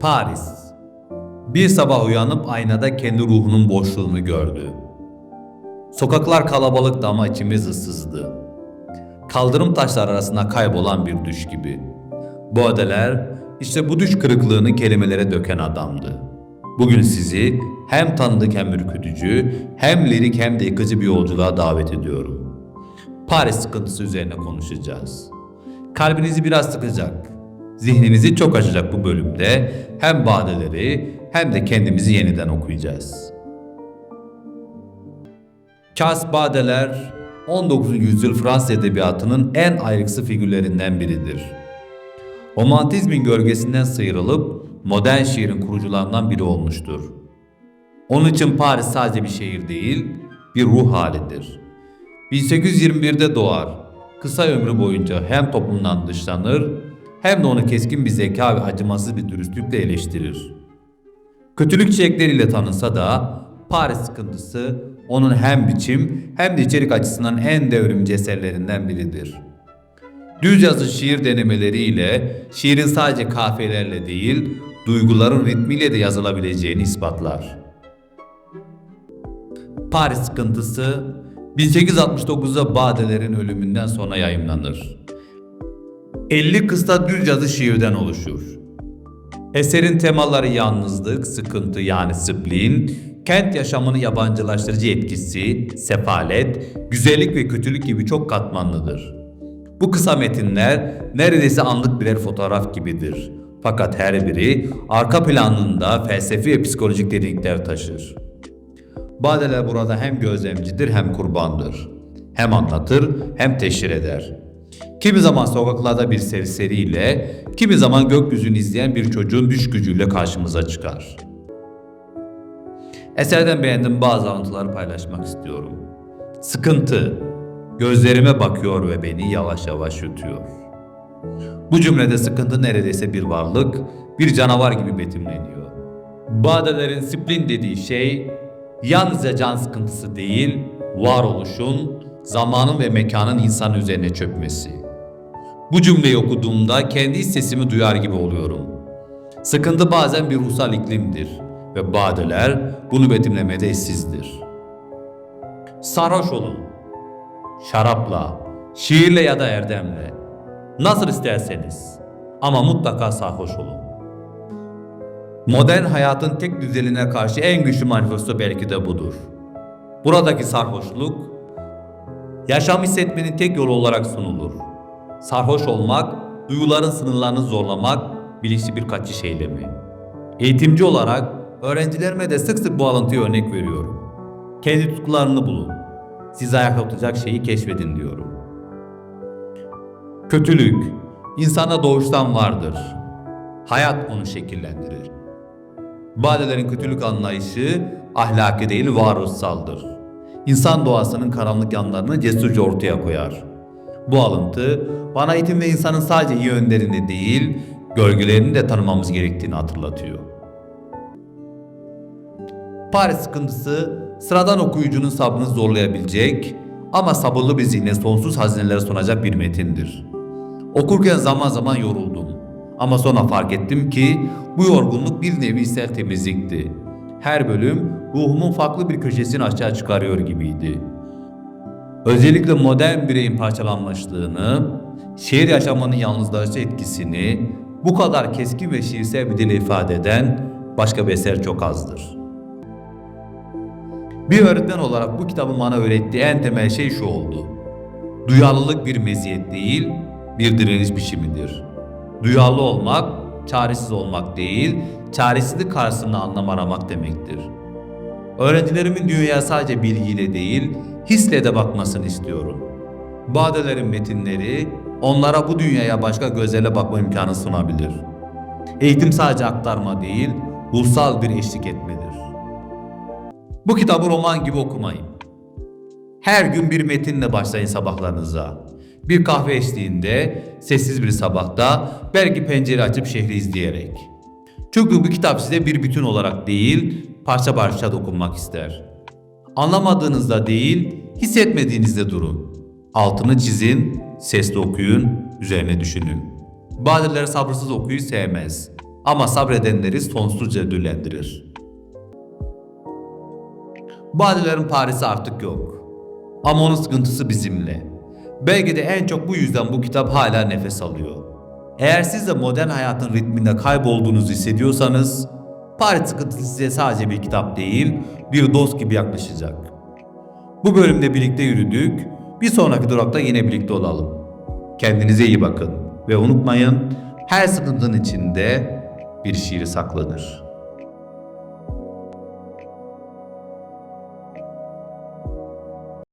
Paris. Bir sabah uyanıp aynada kendi ruhunun boşluğunu gördü. Sokaklar kalabalıktı ama içimiz ıssızdı. Kaldırım taşlar arasında kaybolan bir düş gibi. Baudelaire işte bu düş kırıklığını kelimelere döken adamdı. Bugün sizi hem tanıdık hem ürkütücü, hem lirik hem de yıkıcı bir yolculuğa davet ediyorum. Paris sıkıntısı üzerine konuşacağız. Kalbinizi biraz sıkacak, zihninizi çok açacak bu bölümde hem badeleri hem de kendimizi yeniden okuyacağız. Charles Baudelaire 19. yüzyıl Fransız edebiyatının en ayrıksı figürlerinden biridir. Romantizmin gölgesinden sıyrılıp modern şiirin kurucularından biri olmuştur. Onun için Paris sadece bir şehir değil, bir ruh halidir. 1821'de doğar. Kısa ömrü boyunca hem toplumdan dışlanır hem de onu keskin bir zeka ve acımasız bir dürüstlükle eleştirir. Kötülük çiçekleriyle tanınsa da Paris sıkıntısı onun hem biçim hem de içerik açısından en devrimci eserlerinden biridir. Düz yazı şiir denemeleriyle şiirin sadece kafiyelerle değil, duyguların ritmiyle de yazılabileceğini ispatlar. Paris sıkıntısı 1869'da Badeler'in ölümünden sonra yayımlanır. 50 kısta düz yazı şiirden oluşur. Eserin temaları yalnızlık, sıkıntı yani spleen, kent yaşamını yabancılaştırıcı etkisi, sefalet, güzellik ve kötülük gibi çok katmanlıdır. Bu kısa metinler neredeyse anlık birer fotoğraf gibidir. Fakat her biri arka planında felsefi ve psikolojik derinlikler taşır. Badeler burada hem gözlemcidir hem kurbandır. Hem anlatır hem teşhir eder. Kimi zaman sokaklarda bir serseriyle, kimi zaman gökyüzünü izleyen bir çocuğun düş gücüyle karşımıza çıkar. Eserden beğendiğim bazı alıntıları paylaşmak istiyorum. Sıkıntı, gözlerime bakıyor ve beni yavaş yavaş yutuyor. Bu cümlede sıkıntı neredeyse bir varlık, bir canavar gibi betimleniyor. Badelerin splin dediği şey yalnızca can sıkıntısı değil, varoluşun, zamanın ve mekanın insan üzerine çökmesi. Bu cümleyi okuduğumda kendi sesimi duyar gibi oluyorum. Sıkıntı bazen bir ruhsal iklimdir ve badeler bunu betimlemede eşsizdir. Sarhoş olun. Şarapla, şiirle ya da erdemle. Nasıl isterseniz. Ama mutlaka sarhoş olun. Modern hayatın tek düzeline karşı en güçlü manifesto belki de budur. Buradaki sarhoşluk, yaşam hissetmenin tek yolu olarak sunulur. Sarhoş olmak, duyuların sınırlarını zorlamak, bilinçli bir kaçış eylemi. Eğitimci olarak öğrencilerime de sık sık bu alıntıyı örnek veriyorum. Kendi tutkularını bulun. Sizi ayakta tutacak şeyi keşfedin diyorum. Kötülük, insana doğuştan vardır. Hayat onu şekillendirir. Badelerin kötülük anlayışı ahlaki değil varoluşsaldır. İnsan doğasının karanlık yanlarını cesurca ortaya koyar. Bu alıntı bana eğitim ve insanın sadece iyi yönlerini değil, gölgelerini de tanımamız gerektiğini hatırlatıyor. Paris sıkıntısı sıradan okuyucunun sabrını zorlayabilecek ama sabırlı bir zihne sonsuz hazineler sunacak bir metindir. Okurken zaman zaman yoruldum. Ama sonra fark ettim ki bu yorgunluk bir nevi içsel temizlikti. Her bölüm ruhumun farklı bir köşesini açığa çıkarıyor gibiydi. Özellikle modern bireyin parçalanmışlığını, şehir yaşamının yalnızlaşıcı etkisini bu kadar keskin ve şiirsel bir dille ifade eden başka bir eser çok azdır. Bir öğretmen olarak bu kitabın bana öğrettiği en temel şey şu oldu. Duyarlılık bir meziyet değil, bir direniş biçimidir. Duyarlı olmak, çaresiz olmak değil, çaresizlik karşısında anlam aramak demektir. Öğrencilerimin dünyaya sadece bilgiyle değil, hisle de bakmasını istiyorum. Badelerin metinleri onlara bu dünyaya başka gözlerle bakma imkanı sunabilir. Eğitim sadece aktarma değil, ruhsal bir eşlik etmedir. Bu kitabı roman gibi okumayın. Her gün bir metinle başlayın sabahlarınıza. Bir kahve eşliğinde, sessiz bir sabahta, belki pencere açıp şehri izleyerek. Çünkü bu kitap size bir bütün olarak değil, parça parça dokunmak ister. Anlamadığınızda değil, hissetmediğinizde durun. Altını çizin, sesli okuyun, üzerine düşünün. Badeler sabırsız okuyu sevmez. Ama sabredenleri sonsuzca ödüllendirir. Bu adelerin Paris'i artık yok. Ama onun sıkıntısı bizimle. Belki de en çok bu yüzden bu kitap hala nefes alıyor. Eğer siz de modern hayatın ritminde kaybolduğunuzu hissediyorsanız, Paris sıkıntısı size sadece bir kitap değil, bir dost gibi yaklaşacak. Bu bölümde birlikte yürüdük, bir sonraki durakta yine birlikte olalım. Kendinize iyi bakın ve unutmayın, her sıkıntının içinde bir şiir saklanır.